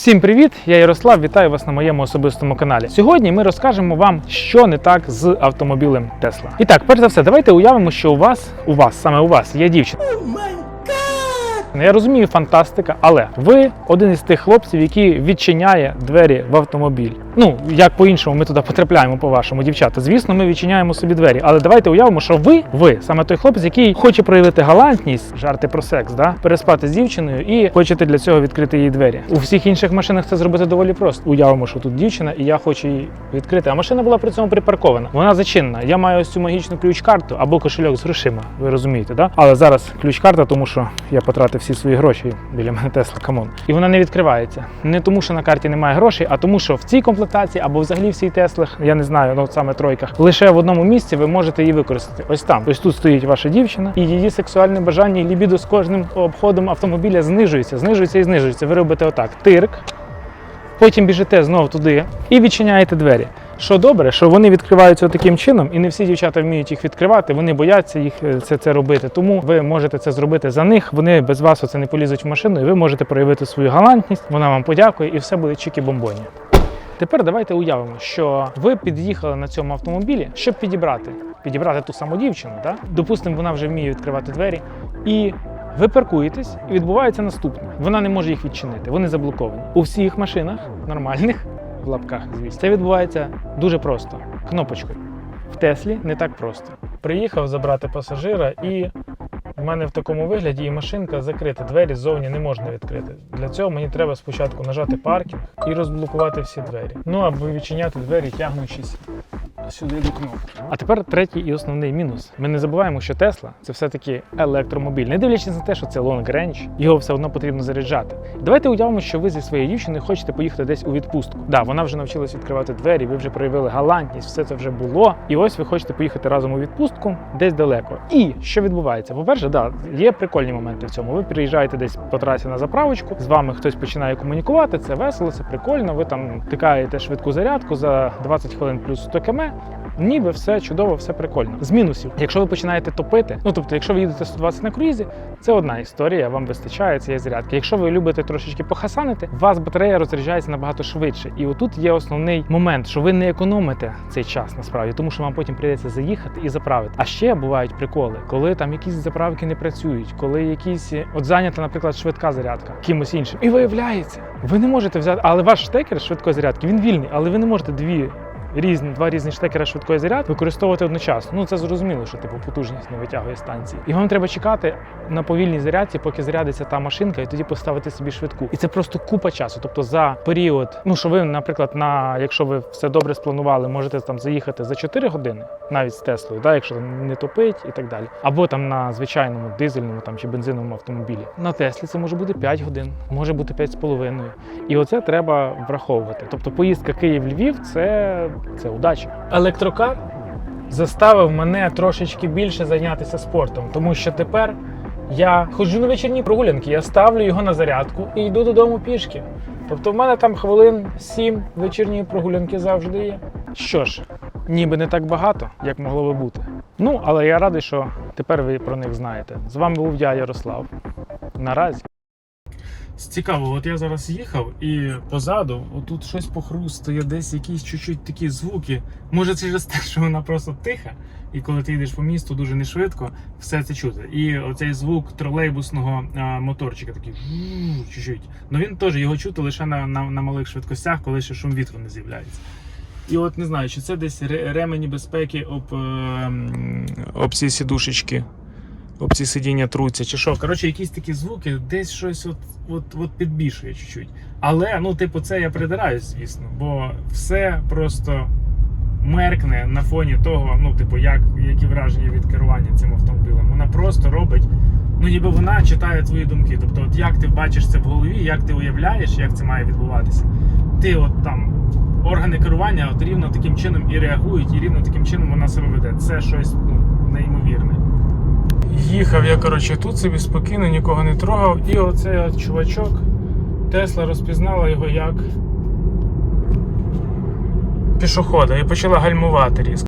Всім привіт! Я Ярослав. Вітаю вас на моєму особистому каналі. Сьогодні ми розкажемо вам, що не так з автомобілем Тесла. І так, перш за все, давайте уявимо, що у вас, у вас, саме у вас, є дівчина. Я розумію, фантастика, але ви один із тих хлопців, який відчиняє двері в автомобіль. Ну як по-іншому, ми туди потрапляємо, по-вашому, дівчата. Звісно, ми відчиняємо собі двері. Але давайте уявимо, що ви, ви саме той хлопець, який хоче проявити галантність, жарти про секс, да? переспати з дівчиною і хочете для цього відкрити її двері. У всіх інших машинах це зробити доволі просто. Уявимо, що тут дівчина, і я хочу її відкрити. А машина була при цьому припаркована. Вона зачинена. Я маю ось цю магічну ключ-карту або кошельок з грошима. Ви розумієте, да? Але зараз ключ-карта, тому що я потратив всі свої гроші біля мене Тесла камон. І вона не відкривається. Не тому, що на карті немає грошей, а тому, що в цій комплектації або взагалі всій Теслах, я не знаю, ну саме тройках, лише в одному місці ви можете її використати. Ось там. Ось тут стоїть ваша дівчина, і її сексуальне бажання і лібідо з кожним обходом автомобіля знижується, знижується і знижується. Ви робите отак: тирк, потім біжите знову туди і відчиняєте двері. Що добре, що вони відкриваються таким чином, і не всі дівчата вміють їх відкривати. Вони бояться їх е, це, це робити. Тому ви можете це зробити за них. Вони без вас оце не полізуть в машину, і ви можете проявити свою галантність. Вона вам подякує, і все буде чікі бомбоні. Тепер давайте уявимо, що ви під'їхали на цьому автомобілі, щоб підібрати, підібрати ту саму дівчину. Да? Допустимо, вона вже вміє відкривати двері, і ви паркуєтесь, і відбувається наступне. Вона не може їх відчинити, вони заблоковані. У всіх машинах нормальних в лапках, звісно, це відбувається дуже просто кнопочкою. В Теслі не так просто. Приїхав забрати пасажира, і в мене в такому вигляді і машинка закрита. Двері ззовні не можна відкрити. Для цього мені треба спочатку нажати паркінг і розблокувати всі двері. Ну або відчиняти двері, тягнучись сюди до кнопки. А тепер третій і основний мінус. Ми не забуваємо, що Тесла це все-таки електромобіль. Не дивлячись на те, що це long range, його все одно потрібно заряджати. Давайте уявимо, що ви зі своєю дівчиною хочете поїхати десь у відпустку. Да, вона вже навчилась відкривати двері, ви вже проявили галантність, все це вже було. І ось ви хочете поїхати разом у відпустку десь далеко. І що відбувається? По-перше, да, є прикольні моменти в цьому. Ви приїжджаєте десь по трасі на заправочку, з вами хтось починає комунікувати. Це весело, це прикольно. Ви там тикаєте швидку зарядку за 20 хвилин плюс 100 км. Ніби все чудово, все прикольно. З мінусів, якщо ви починаєте топити, ну тобто, якщо ви їдете 120 на круїзі, це одна історія, вам вистачає цієї зарядки. Якщо ви любите трошечки похасанити, у вас батарея розряджається набагато швидше. І отут є основний момент, що ви не економите цей час насправді, тому що вам потім прийдеться заїхати і заправити. А ще бувають приколи, коли там якісь заправки не працюють, коли якісь от зайнята, наприклад, швидка зарядка кимось іншим. І виявляється, ви не можете взяти, але ваш штекер швидкої зарядки він вільний, але ви не можете дві різні два різні штекера швидкої заряд використовувати одночасно. Ну це зрозуміло, що типу потужність не витягує станції. І вам треба чекати на повільній зарядці, поки зарядиться та машинка, і тоді поставити собі швидку. І це просто купа часу. Тобто за період, ну що ви, наприклад, на якщо ви все добре спланували, можете там заїхати за 4 години, навіть з Теслою, да, якщо не топить і так далі. Або там на звичайному дизельному там чи бензиновому автомобілі. На Теслі це може бути 5 годин, може бути 5,5. І оце треба враховувати. Тобто поїздка Київ-Львів це, це удача. Електрокар заставив мене трошечки більше зайнятися спортом, тому що тепер я ходжу на вечірні прогулянки, я ставлю його на зарядку і йду додому пішки. Тобто в мене там хвилин 7 вечірньої прогулянки завжди є. Що ж, ніби не так багато, як могло би бути. Ну, але я радий, що тепер ви про них знаєте. З вами був я, Ярослав. Наразі. Цікаво, от я зараз їхав і позаду, отут щось похрустує, десь якісь чуть-чуть такі звуки. Може, це через те, що вона просто тиха, і коли ти йдеш по місту дуже не швидко, все це чути. І оцей звук тролейбусного а, моторчика такий чуть-чуть. Ну він теж його чути лише на, на, на малих швидкостях, коли ще шум вітру не з'являється. І от не знаю, чи це десь ремені безпеки об, е, об ці сідушечки об ці сидіння труться, чи що. Коротше, якісь такі звуки, десь щось от, от, от підбішує чуть-чуть. Але, ну, типу, це я придираюсь, звісно, бо все просто меркне на фоні того, ну, типу, як, які враження від керування цим автомобілем. Вона просто робить, ну ніби вона читає твої думки. Тобто, от як ти бачиш це в голові, як ти уявляєш, як це має відбуватися. Ти от там. Органи керування от рівно таким чином і реагують, і рівно таким чином вона себе веде. Це щось ну, неймовірне. Їхав я, коротше, тут собі спокійно, нікого не трогав. І оцей от чувачок, Тесла розпізнала його як пішохода і почала гальмувати різко.